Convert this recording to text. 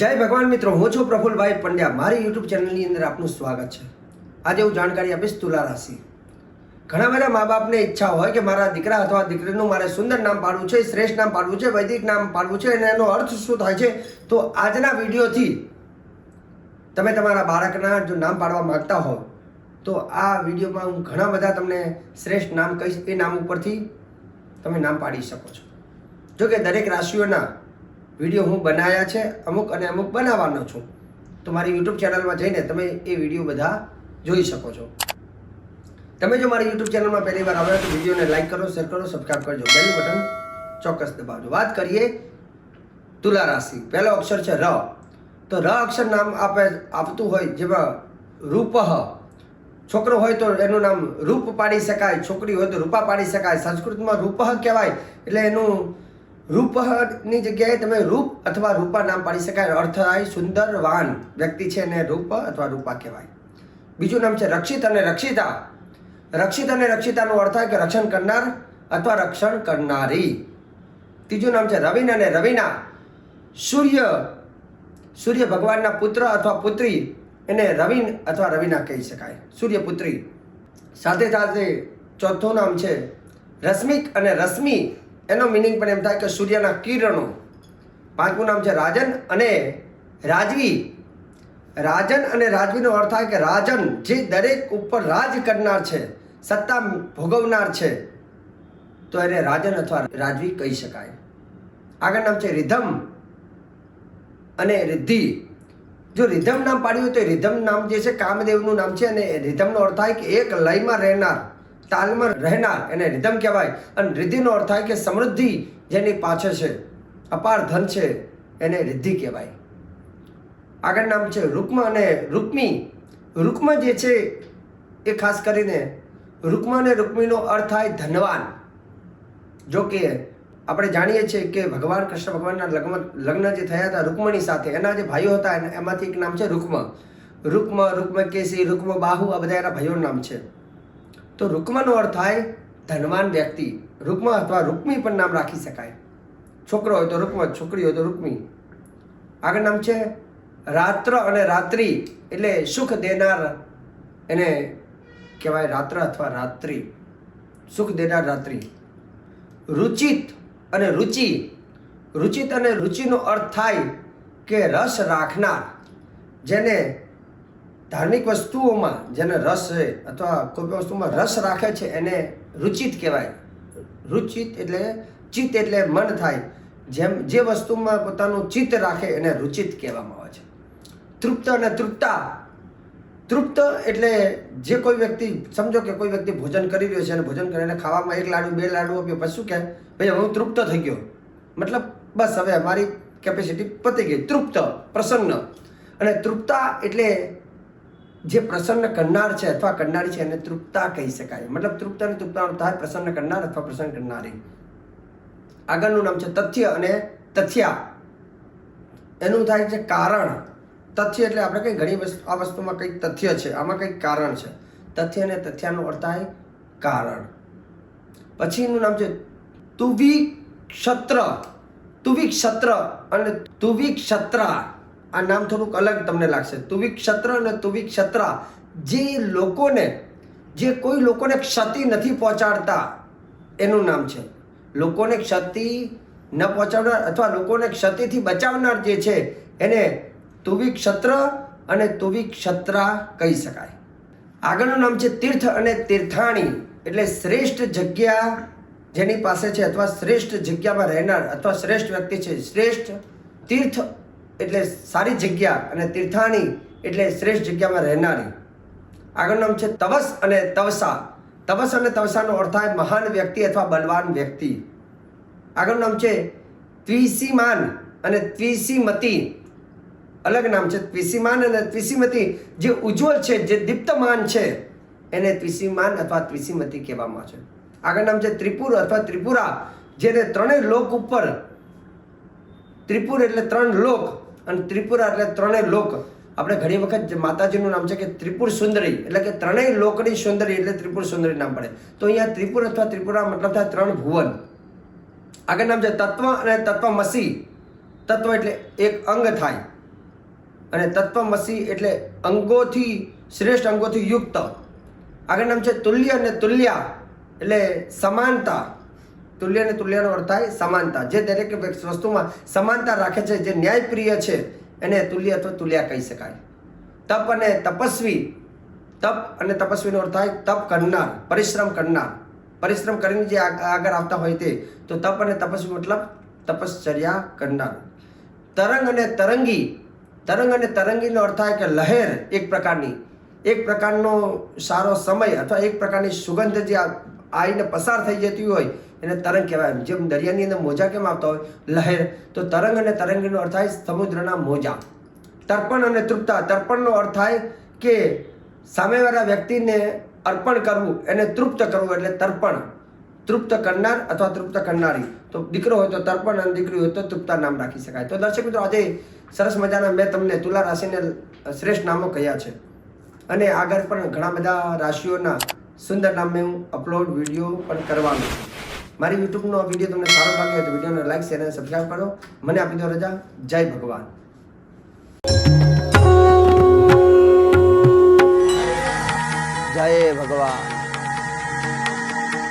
જય ભગવાન મિત્રો, હું છું પ્રફુલભાઈ પંડ્યા. મારી યુટ્યુબ ચેનલની અંદર આપનું સ્વાગત છે. આજે હું જાણકારી આપીશ તુલા રાશિ. ઘણા બધા મા બાપને ઈચ્છા હોય કે મારા દીકરા અથવા દીકરીનું મારે સુંદર નામ પાડવું છે, શ્રેષ્ઠ નામ પાડવું છે, વૈદિક નામ પાડવું છે અને એનો અર્થ શું થાય છે, તો આજના વિડીયોથી તમે તમારા બાળકના જો નામ પાડવા માંગતા હો, તો આ વિડીયોમાં હું ઘણા બધા તમને શ્રેષ્ઠ નામ કહીશ. એ નામ ઉપરથી તમે નામ પાડી શકો છો. જો કે દરેક રાશિઓના વીડિયો હું બનાવ્યા છે, અમુક અને અમુક બનાવવાનો છું. તો મારી યુટ્યુબ ચેનલમાં જઈને તમે એ વીડિયો બધા જોઈ શકો છો. તમે જો મારી યુટ્યુબ ચેનલમાં પહેલી વાર આવ્યા તો વિડીયોને લાઈક કરો શેર કરો સબસ્ક્રાઈબ કરજો. બેલ બટન ચોક્કસ દબાવજો. વાત કરીએ તુલા રાશિ. પહેલો અક્ષર છે ર. તો ર અક્ષર નામ આપે, આપતું હોય જેમાં રૂપહ છોકરો હોય તો એનું નામ રૂપ પાડી શકાય, છોકરી હોય તો રૂપા પાડી શકાય. સંસ્કૃતમાં રૂપહ કહેવાય, એટલે એનું રૂપની જગ્યાએ તમે રૂપ અથવા રૂપા નામ પાડી શકાય. અર્થ થાય સુંદરવાન. વ્યક્તિ છે એને રૂપ અથવા રૂપા કહેવાય. બીજું નામ છે રક્ષિત અને રક્ષિતા. રક્ષિત અને રક્ષિતાનો અર્થ થાય કે રક્ષણ કરનાર અથવા રક્ષણ કરનારી. ત્રીજું નામ છે રવિન અને રવિના. સૂર્ય સૂર્ય ભગવાનના પુત્ર અથવા પુત્રી એને રવિન અથવા રવિના કહી શકાય. સૂર્યપુત્રી. સાથે સાથે ચોથું નામ છે રશ્મિક અને રશ્મિ. એનો મિનિંગ પણ એમ થાય કે સૂર્યના કિરણો પાંચમું નામ છે રાજન અને રાજવી. રાજન અને રાજવીનો અર્થ થાય કે રાજન જે દરેક ઉપર રાજ કરનાર છે, સત્તા ભોગવનાર છે, તો એને રાજન અથવા રાજવી કહી શકાય. આગળ નામ છે રિધમ અને રિદ્ધિ. જો રિધમ નામ પાડ્યું તો રિધમ નામ જે છે કામદેવનું નામ છે અને રિધમનો અર્થ થાય કે એક લયમાં રહેનાર. તાલમાં રહેનાર એને રિધમ કહેવાય. અને રિદ્ધિનો અર્થ થાય કે સમૃદ્ધિ જેની પાછળ છે, અપાર ધન છે, એને રિદ્ધિ કહેવાય. આગળ નામ છે રૂકમ અને રૂકમી. રૂકમ જે છે એ ખાસ કરીને રૂકમ અને રૂકમીનો અર્થ થાય ધનવાન. જો કે આપણે જાણીએ છીએ કે ભગવાન કૃષ્ણ ભગવાનના લગ્ન લગ્ન જે થયા હતા રૂકમણી સાથે, એના જે ભાઈઓ હતા એમાંથી એક નામ છે રૂકમ. રૂક્મ, રૂકમ કેસી, રૂકમ બાહુ, આ બધા એના ભાઈઓનું નામ છે. તો રૂક્મનો અર્થ થાય ધનવાન વ્યક્તિ. રૂકમ અથવા રૂક્મી પણ નામ રાખી શકાય. છોકરો હોય તો રૂક્મ, છોકરી હોય તો રૂકમી. આગળ નામ છે રાત્ર અને રાત્રિ, એટલે સુખ દેનાર એને કહેવાય રાત્ર અથવા રાત્રિ. સુખ દેનાર રાત્રિ. રુચિત અને રુચિ. રુચિત અને રુચિનો અર્થ થાય કે રસ રાખનાર, જેને ધાર્મિક વસ્તુઓમાં જેને રસ છે અથવા કોઈ પણ વસ્તુમાં રસ રાખે છે એને રુચિત કહેવાય. રુચિત એટલે ચિત્ત એટલે મન થાય. જેમ જે વસ્તુમાં પોતાનું ચિત્ત રાખે એને રુચિત કહેવામાં આવે છે. તૃપ્ત અને તૃપ્તા. તૃપ્ત એટલે જે કોઈ વ્યક્તિ સમજો કે કોઈ વ્યક્તિ ભોજન કરી રહ્યો છે અને ભોજન કરીને ખાવામાં એક લાડુ, બે લાડુ આપ્યો, પછી શું કહે? ભાઈ હું તૃપ્ત થઈ ગયો. મતલબ બસ હવે મારી કેપેસિટી પતી ગઈ. તૃપ્ત, પ્રસન્ન. અને તૃપ્તા એટલે જે પ્રસન્ન કરનાર છે અથવા કરનારી છે એને તૃપ્તા કહી શકાય. મતલબ તૃપ્ત અને તૃપ્તા થાય પ્રસન્ન કરનાર અથવા પ્રસન્ન કરનારી. આગળનું નામ છે તથ્ય અને તથ્યા. એનું થાય છે કારણ. તથ્ય એટલે આપણે કંઈ ઘણી વસ્તુ, આ વસ્તુમાં કંઈક તથ્ય છે, આમાં કંઈક કારણ છે. તથ્ય અને તથ્યાનો અર્થ થાય કારણ. પછીનું નામ છે તુવી ક્ષત્ર તુવી ક્ષત્ર અને તુવી ક્ષત્રા આ નામ થોડુંક અલગ તમને લાગશે. તુવી ક્ષત્ર અને તુવી ક્ષત્રા જે લોકોને, જે કોઈ લોકોને ક્ષતિ નથી પહોંચાડતા, એનું નામ છે. લોકોને ક્ષતિ ન પહોંચાડનાર અથવા લોકોને ક્ષતિથી બચાવનાર જે છે, એને તુવી ક્ષત્ર અને તુવી ક્ષત્રા કહી શકાય. આગળનું નામ છે તીર્થ અને તીર્થાણી. એટલે શ્રેષ્ઠ જગ્યા જેની પાસે છે અથવા શ્રેષ્ઠ જગ્યામાં રહેનાર અથવા શ્રેષ્ઠ વ્યક્તિ છે. શ્રેષ્ઠ તીર્થ એટલે સારી જગ્યા અને તીર્થાણી એટલે શ્રેષ્ઠ જગ્યામાં રહેનારી. આગળ નામ છે તવસ અને તવસા. તવસ અને તવસાનો અર્થ થાય મહાન વ્યક્તિ અથવા બલવાન વ્યક્તિ. આગળ નામ છે ત્વિસીમાન અને ત્વિસીમતી. અલગ નામ છે ત્વિસીમાન અને ત્વિસીમતી. જે ઉજ્જવળ છે, જે દીપ્તમાન છે, એને ત્વિસીમાન અથવા ત્વિસીમતી કહેવામાં છે. આગળ નામ છે ત્રિપુર અથવા ત્રિપુરા, જેને ત્રણેય લોક ઉપર, ત્રિપુર એટલે ત્રણ લોક અને ત્રિપુરા એટલે ત્રણેય લોક. આપણે ઘણી વખત માતાજીનું નામ છે કે ત્રિપુર સુંદરી, એટલે કે ત્રણેય લોકની સુંદરી એટલે ત્રિપુર સુંદરી નામ પડે. તો અહીંયા ત્રિપુર અથવા ત્રિપુરા મતલબ થાય ત્રણ ભુવન. આગળ નામ છે તત્વ અને તત્વમસી તત્વ એટલે એક અંગ થાય. અને તત્વમસી એટલે અંગોથી, શ્રેષ્ઠ અંગોથી યુક્ત. આગળ નામ છે તુલ્ય અને તુલ્યા, એટલે સમાનતા. તુલ્ય અને તુલ્યનો અર્થ થાય સમાનતા. જે દરેક વસ્તુમાં સમાનતા રાખે છે, જે ન્યાયપ્રિય છે, એને તુલ્ય અથવા તુલ્યા કહી શકાય. તપ અને તપસ્વી, તપ અને તપસ્વીનો અર્થ થાય તપ કરનાર, પરિશ્રમ કરનાર. પરિશ્રમ કરીને જે આગ- આગળ આવતા હોય તે, તો તપ અને તપસ્વી મતલબ તપશ્ચર્યા કરનાર. તરંગ અને તરંગી, તરંગ અને તરંગીનો અર્થ થાય કે લહેર એક પ્રકારની. એક પ્રકારનો સારો સમય અથવા એક પ્રકારની સુગંધ જે આવીને પસાર થઈ જતી હોય એને તરંગ કહેવાય જેમ દરિયાની અંદર મોજા કેમ આવતા હોય? લહેર. તો તરંગ અને તરંગીનો અર્થ થાય સમુદ્રના મોજા. તર્પણ અને તૃપ્તા તર્પણનો અર્થ થાય કે સામેવાળા વ્યક્તિને અર્પણ કરવું, એને તૃપ્ત કરવું એટલે તર્પણ. તૃપ્ત કરનાર અથવા તૃપ્ત કરનારી. તો દીકરો હોય તો તર્પણ અને દીકરી હોય તો તૃપ્તા નામ રાખી શકાય. તો દર્શક મિત્રો, આજે સરસ મજાના મેં તમને તુલા રાશિને શ્રેષ્ઠ નામો કહ્યા છે. અને આગળ પણ ઘણા બધા રાશિઓના સુંદર નામે હું અપલોડ વીડિયો પણ કરવાનો છું. મારી યુટ્યુબનો વીડિયો તમને સારો લાગ્યો તો વિડીયોને લાઈક શેર અને સબસ્ક્રાઈબ કરો. મને આપી દો રજા. જય ભગવાન. જય ભગવાન.